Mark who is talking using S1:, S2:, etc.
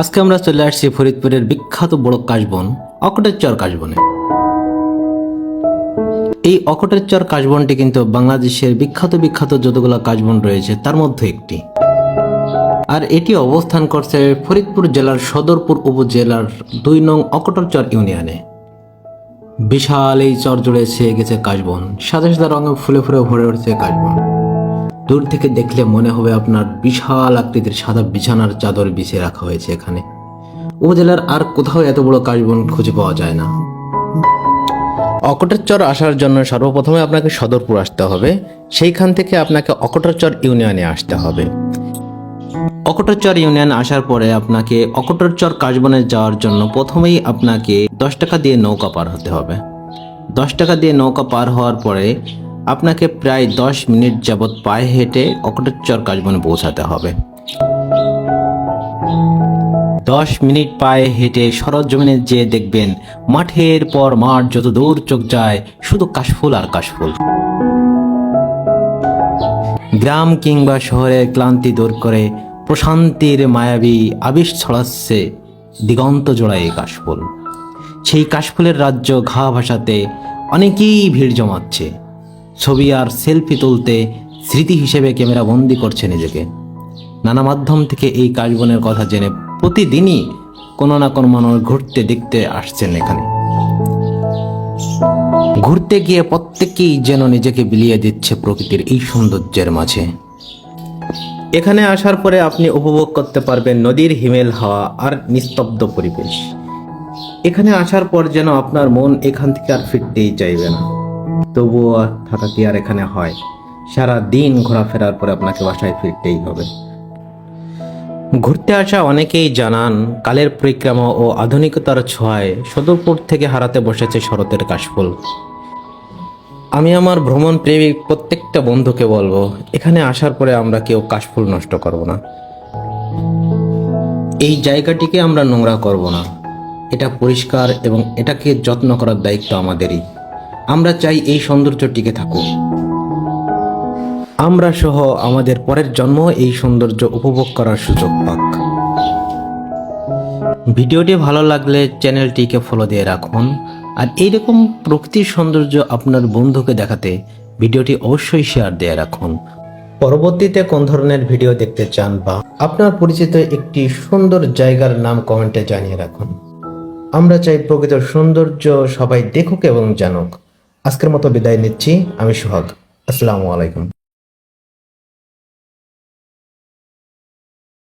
S1: আজকে আমরা চলে আসছি ফরিদপুরের বিখ্যাত বড় কাশবন অকটেরচর কাশবনে। এই অকটেরচর কাশবনটি কিন্তু বাংলাদেশের বিখ্যাত বিখ্যাত যতগুলো কাশবন রয়েছে, তার মধ্যে একটি। আর এটি অবস্থান করছে ফরিদপুর জেলার সদরপুর উপজেলার দুই নং অকটরচর ইউনিয়নে। বিশাল এই চর জুড়ে ছেয়ে গেছে কাশবন সাদা সাদা রঙে ফুলে ফুলে ভরে উঠছে কাশবন। দূর থেকে দেখলে মনে হবে আপনার বিশাল আকৃতির সাদা বিছানার চাদর বিছিয়ে রাখা হয়েছে এখানে। উপজেলার আর কোথাও এত বড় কাশবন খুঁজে পাওয়া যায় না। অকটেরচর আসার জন্য সর্বপ্রথমে আপনাকে সদরপুর আসতে হবে। সেইখান থেকে আপনাকে অকটেরচর ইউনিয়নে আসতে হবে। অকটরচর ইউনিয়ন আসার পরে আপনাকে অকটরচর কাশবনে যাওয়ার জন্য প্রথমেই আপনাকে দশ টাকা দিয়ে নৌকা পার হতে হবে। দশ টাকা দিয়ে নৌকা পার হওয়ার পরে আপনাকে প্রায় দশ মিনিট যাবৎ পায়ে হেঁটে অকটরচর কাশবনে পৌঁছাতে হবে। দশ মিনিট পায়ে হেঁটে সরজমিনে যেয়ে দেখবেন মাঠের পর মাঠ যত দূর চোখ যায়, শুধু কাশফুল আর কাশফুল। গ্রাম কিংবা শহরের ক্লান্তি দূর করে প্রশান্তির মায়াবী আবিষ ছড়াচ্ছে দিগন্ত জোড়ায় এই কাশফুল। সেই কাশফুলের রাজ্য ঘা ভাসাতে অনেকেই ভিড় জমাচ্ছে। ছবি আর সেলফি তুলতে স্মৃতি হিসেবে ক্যামেরা বন্দি করছে নিজেকে। নানা মাধ্যম থেকে এই কাশবনের কথা জেনে প্রতিদিনই কোনো না কোনো মানুষ ঘুরতে দেখতে আসছেন এখানে। ঘুরতে গিয়ে প্রত্যেকেই যেন নিজেকে বিলিয়ে দিচ্ছে প্রকৃতির এই সৌন্দর্যের মাঝে। এখানে আসার পরে আপনি উপভোগ করতে পারবেন নদীর হিমেল হাওয়া আর নিস্তব্ধ পরিবেশ। এখানে আসার পর যেন আপনার মন এখান থেকে আর ফিরতেই চাইবে না। তবুও থাকা কি আর এখানে হয়? সারা দিন ঘোরাফেরার পরে আপনাকে বাসায় ফিরতেই হবে। ঘুরতে আসা অনেকেই জানান, কালের পরিক্রমা ও আধুনিকতার ছোঁয়ায় সদরপুর থেকে হারাতে বসেছে শরতের কাশফুল। আমি আমার ভ্রমণ প্রেমিক প্রত্যেকটা বন্ধুকে বলব, এখানে আসার পরে আমরা কেউ কাশফুল নষ্ট করব না। এই জায়গাটিকে আমরা নোংরা করব না। এটা পরিষ্কার এবং এটাকে যত্ন করার দায়িত্ব আমাদেরই। আমরা চাই এই সৌন্দর্য টিকে থাকুক। আমরা সহ আমাদের পরের জন্ম এই সৌন্দর্য উপভোগ করার সুযোগ পাক। ভিডিওটি ভালো লাগলে চ্যানেলটিকে ফলো দিয়ে রাখুন। আর এইরকম প্রকৃতির সৌন্দর্য আপনার বন্ধুকে দেখাতে ভিডিওটি অবশ্যই শেয়ার দিয়ে রাখুন। পরবর্তীতে কোন ধরনের ভিডিও দেখতে চান বা আপনার পরিচিত একটি সুন্দর জায়গার নাম কমেন্টে জানিয়ে রাখুন। আমরা চাই প্রকৃত সৌন্দর্য সবাই দেখুক এবং জানুক। আজকের মতো বিদায় নিচ্ছি আমি সোহাগ। আসসালামু আলাইকুম।